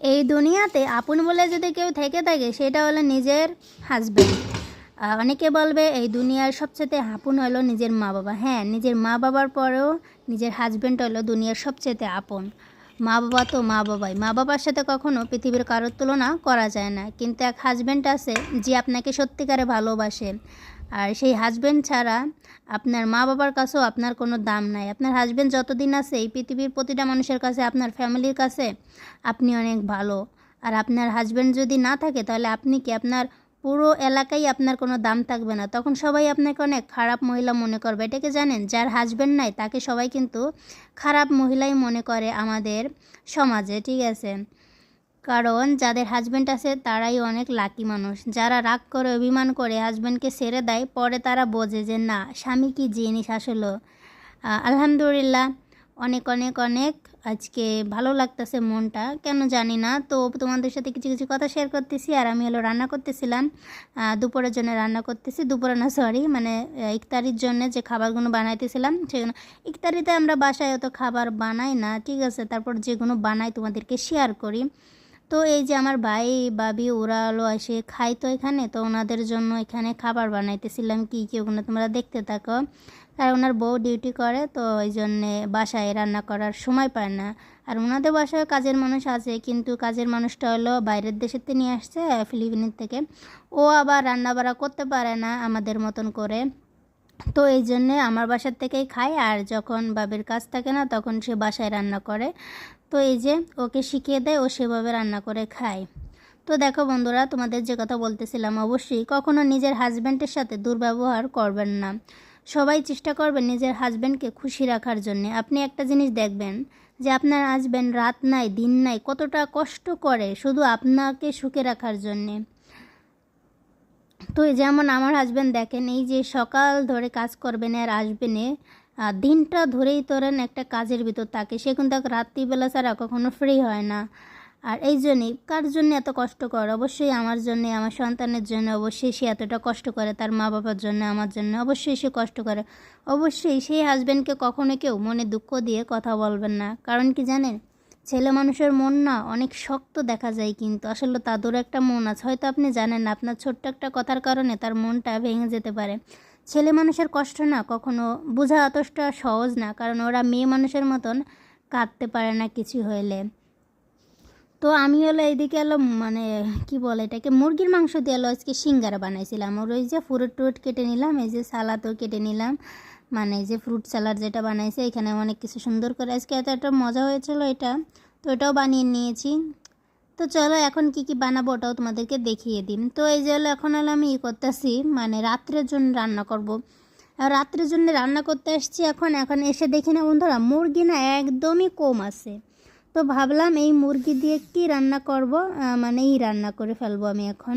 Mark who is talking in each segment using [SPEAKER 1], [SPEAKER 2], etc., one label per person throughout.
[SPEAKER 1] এই দুনিয়াতে আপন বলে যদি কেউ থেকে থাকে, সেটা হলো নিজের হাজব্যান্ড অনেকে বলবে, এই দুনিয়ার সবচেয়ে আপন হলো নিজের মা বাবা হ্যাঁ নিজের মা বাবার পরেও নিজের হাজব্যান্ড হলো দুনিয়ার সবচেয়ে আপন। মা বাবা তো মা বাবাই মা বাবার সাথে কখনো পৃথিবীর কারোর তুলনা করা যায় না। কিন্তু এক হাজব্যান্ড আছে, যে আপনাকে সত্যিকারে ভালোবাসে। আর সেই হাজব্যান্ড ছাড়া আপনার মা বাবার কাছেও আপনার কোনো দাম নাই। আপনার হাজব্যান্ড যতদিন আছে, এই পৃথিবীর প্রতিটা মানুষের কাছে, আপনার ফ্যামিলির কাছে আপনি অনেক ভালো। আর আপনার হাজব্যান্ড যদি না থাকে, তাহলে আপনি কি আপনার পুরো এলাকায় আপনার কোনো দাম থাকবে না? তখন সবাই আপনাকে অনেক খারাপ মহিলা মনে করবে। এটাকে জানেন? যার হাজব্যান্ড নাই, তাকে সবাই কিন্তু খারাপ মহিলাই মনে করে আমাদের সমাজে, ঠিক আছে? কারণ যাদের হাজব্যান্ড আছে, তারাই অনেক লাকি মানুষ। যারা রাগ করে, অভিমান করে হাজব্যান্ডকে ছেড়ে দেয়, পরে তারা বোঝে যে, না, স্বামী কি জিনিস আসলো? আলহামদুলিল্লাহ, অনেক অনেক অনেক। আজকে ভালো লাগতেছে মনটা, কেন জানি না। তো তোমাদের সাথে কিছু কিছু কথা শেয়ার করতেছি, আর আমি হলো রান্না করতেছিলাম। দুপুরের জন্য রান্না করতেছি। দুপুরে না সরি মানে ইফতারির জন্য যে খাবারগুলো বানাইতেছিলাম, সেগুলো, ইফতারিতে আমরা বাসায় অত খাবার বানাই না, ঠিক আছে? তারপর যেগুলো বানাই তোমাদেরকে শেয়ার করি। তো এই যে আমার ভাই বাবি ওরা হলো এসে খাই তো এখানে, তো ওনাদের জন্য এখানে খাবার বানাইতেছিলাম, কী কী ওগুলো তোমরা দেখতে থাকো। আর ওনার বউ ডিউটি করে, তো ওই জন্যে বাসায় রান্না করার সময় পায় না। আর ওনাদের বাসায় কাজের মানুষ আছে, কিন্তু কাজের মানুষটা হলো বাইরের দেশের থেকে নিয়ে আসছে, ফিলিপিনের থেকে। ও আবার রান্না বাড়া করতে পারে না আমাদের মতন করে। তো এই জন্যে আমার বাসার থেকেই খায়, আর যখন বাবের কাজ থাকে না, তখন সে বাসায় রান্না করে। তো এই যে ওকে শিখিয়ে দেয়, ও সেভাবে রান্না করে খায়। তো দেখো বন্ধুরা, তোমাদের যে কথা বলতেছিলাম, অবশ্যই কখনো নিজের হাজব্যান্ডের সাথে দুর্ব্যবহার করবেন না। সবাই চেষ্টা করবেন নিজের হাজব্যান্ডকে খুশি রাখার জন্য। আপনি একটা জিনিস দেখবেন যে আপনার হাজব্যান্ড রাত নাই, দিন নাই, কতটা কষ্ট করে শুধু আপনাকে সুখে রাখার জন্যে। তো যেমন আমার হাজব্যান্ড দেখেন, এই যে সকাল ধরে কাজ করবেন আর আসবেন দিনটা ধরেই ধরেন একটা কাজের ভিতর থাকে। সে কিন্তু রাত্রিবেলা ছাড়া কখনো ফ্রি হয় না। আর এই জন্যই কার জন্য এত কষ্ট করে? অবশ্যই আমার জন্য, আমার সন্তানের জন্য অবশ্যই সে এতটা কষ্ট করে। তার মা বাবার জন্য, আমার জন্য অবশ্যই সে কষ্ট করে। অবশ্যই সেই হাজব্যান্ডকে কখনো কেউ মনে দুঃখ দিয়ে কথা বলবেন না। কারণ কি জানেন? ছেলে মানুষের মন না অনেক শক্ত দেখা যায় কিন্তু। আসলে তাদেরও একটা মন আছে। হয়তো আপনি জানেন আপনার ছোট্ট একটা কথার কারণে তার মনটা ভেঙে যেতে পারে। ছেলে মানুষের কষ্ট না, কখনো বোঝা অতটা সহজ না, কারণ ওরা মেয়ে মানুষের মতন কাঁদতে পারে না কিছু হইলে। তো আমি হলো এইদিকে এলো মানে কি বলে এটাকে, মুরগির মাংস দিয়ে এলো আজকে সিঙ্গারা বানাইছিলাম। ওর ওই যে ফ্রুট টুট কেটে নিলাম, এই যে সালাদও কেটে নিলাম। মানে যে ফ্রুট স্যালাড যেটা বানাইছে, এখানে অনেক কিছু সুন্দর করে, আজকে এত একটা মজা হয়েছিল এটা। তো এটাও বানিয়ে নিয়েছি। তো চলো এখন কি কি বানাবো ওটাও তোমাদেরকে দেখিয়ে দিই তো এই যে হলো, এখন হলো আমি ই করতেছি মানে রাত্রের জন্য রান্না করব। রাত্রের জন্য রান্না করতে আসছি এখন এখন এসে দেখি না বন্ধুরা, মুরগি না একদমই কম আছে। তো ভাবলাম এই মুরগি দিয়ে কি রান্না করব মানে এই রান্না করে ফেলব আমি এখন।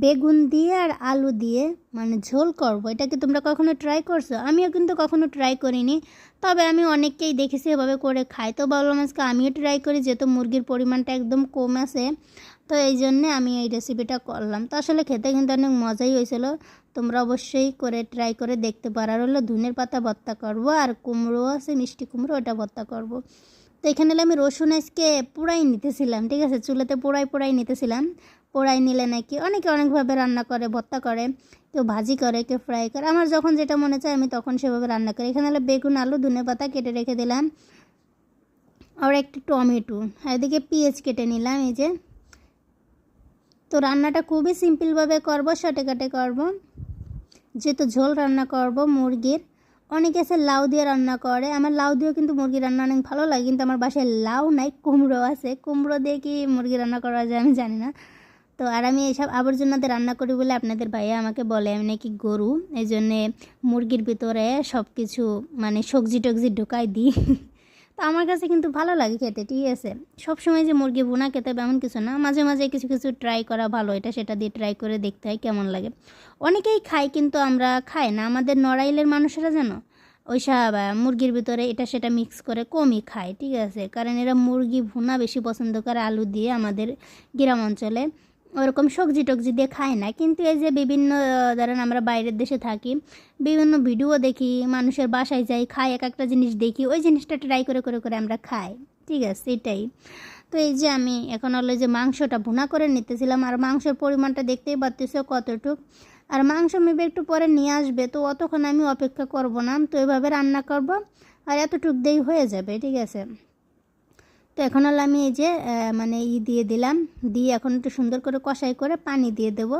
[SPEAKER 1] বেগুন দিয়ে আর আলু দিয়ে মানে ঝোল করব। এটা কি তোমরা কখনো ট্রাই করছ? আমিও কিন্তু কখনো ট্রাই করিনি। তবে আমি অনেককেই দেখেছি এভাবে করে খাই তো ভাবলাম আজকে আমিও ট্রাই করি, যেহেতু মুরগির পরিমাণটা একদম কম আছে। তো এই জন্যে আমি এই রেসিপিটা করলাম। তো আসলে খেতে কিন্তু অনেক মজাই হয়েছিল। তোমরা অবশ্যই করে ট্রাই করে দেখতে পারো। আর হলো ধুনের পাতা ভর্তা করব, আর কুমড়ো আছে, মিষ্টি কুমড়ো, ওটা ভর্তা করব। তো এখানে আমি রসুন আজকে পোড়াই নিতেছিলাম, ঠিক আছে? চুলাতে পোড়াই পোড়াই নিতেছিলাম। পোড়াই নিলে নাকি? অনেকে অনেকভাবে রান্না করে, ভর্তা করে, কেউ ভাজি করে, কেউ ফ্রাই করে। আমার যখন যেটা মনে চায় আমি তখন সেভাবে রান্না করি। এখানে বেগুন, আলু, ধনে পাতা কেটে রেখে দিলাম। আর একটু টমেটো। এদিকে পেঁয়াজ কেটে নিলাম, এই যে। তো রান্নাটা খুবই সিম্পলভাবে করব শর্টে কাটে করব। যেহেতু ঝোল রান্না করব মুরগির, অনেকে আছে লাউ দিয়ে রান্না করে। আমার লাউ দিয়েও কিন্তু মুরগি রান্না অনেক ভালো লাগে, কিন্তু আমার বাসায় লাউ নাই, কুমড়ো আছে। কুমড়ো দিয়ে কি মুরগি রান্না করা যায় আমি জানি না। তো আর আমি এইসব আবর্জনাতে রান্না করি বলে আপনাদের ভাইয়া আমাকে বলে, আমি নাকি গরু এই জন্যে মুরগির ভিতরে সব কিছু মানে সবজি টবজি ঢুকাই দিই। তো আমার কাছে কিন্তু ভালো লাগে খেতে, ঠিক আছে? সবসময় যে মুরগি ভুনা খেতে হবে এমন কিছু না, মাঝে মাঝে কিছু কিছু ট্রাই করা ভালো, এটা সেটা দিয়ে ট্রাই করে দেখতে হয় কেমন লাগে। অনেকেই খায় কিন্তু আমরা খাই না, আমাদের নড়াইলের মানুষেরা জানো? ওইসব মুরগির ভিতরে এটা সেটা মিক্স করে কমই খায়, ঠিক আছে? কারণ এরা মুরগি ভুনা বেশি পছন্দ করে আলু দিয়ে আমাদের গ্রাম অঞ্চলে। ওরকম সবজি টবজি দিয়ে খায় না। কিন্তু এই যে বিভিন্ন, ধরেন আমরা বাইরের দেশে থাকি, বিভিন্ন ভিডিও দেখি, মানুষের বাসায় যাই, খাই, এক একটা জিনিস দেখি, ওই জিনিসটা ট্রাই করে করে করে আমরা খাই। ঠিক আছে, এটাই। তো এই যে আমি এখন হলো যে মাংসটা ভুনা করে নিতেছিলাম, আর মাংসের পরিমাণটা দেখতেই পাচ্তেছো কতটুক। আর মাংস মেবে একটু পরে নিয়ে আসবে, তো অতক্ষণ আমি অপেক্ষা করব না, তো এভাবে রান্না করব, আর এতটুক দেই হয়ে যাবে, ঠিক আছে। তো এখন হলো আমি এই যে মানে ই দিয়ে দিলাম, দিয়ে এখন একটু সুন্দর করে কষাই করে পানি দিয়ে দেব।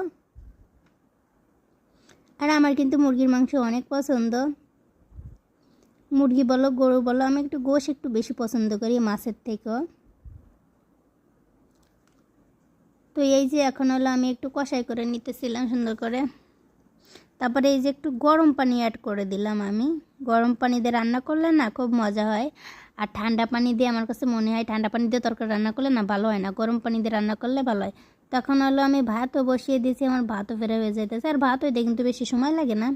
[SPEAKER 1] আর আমার কিন্তু মুরগির মাংস অনেক পছন্দ। মুরগি বলো, গরু বলো, আমি একটু গোশ একটু বেশি পছন্দ করি মাছের থেকেও। তো এই যে এখন হলো আমি একটু কষাই করে নিতেছিলাম সুন্দর করে। তারপরে এই যে একটু গরম পানি অ্যাড করে দিলাম আমি। গরম পানি দিয়ে রান্না করলে না খুব মজা হয়। আর ঠান্ডা পানি দিয়ে আমার কাছে মনে হয় ঠান্ডা পানি দিয়ে তরকারি রান্না করলে না ভালো হয় না। গরম পানি দিয়ে রান্না করলে ভালো হয়। তখন হলো আমি ভাতও বসিয়ে দিয়েছি, আমার ভাতও ফেরা হয়ে যেতেছে। আর ভাত হইতে কিন্তু বেশি সময় লাগে না।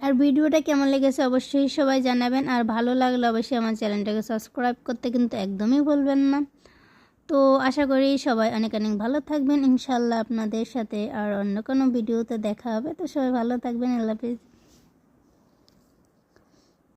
[SPEAKER 1] আর ভিডিওটা কেমন লেগেছে অবশ্যই সবাই জানাবেন। আর ভালো লাগলে অবশ্যই আমার চ্যানেলটাকে সাবস্ক্রাইব করতে কিন্তু একদমই ভুলবেন না। তো আশা করি সবাই অনেক অনেক ভালো থাকবেন। ইনশাল্লাহ আপনাদের সাথে আর অন্য কোনো ভিডিওতে দেখা হবে। তো সবাই ভালো থাকবেন। আল্লাহ হাফিজ।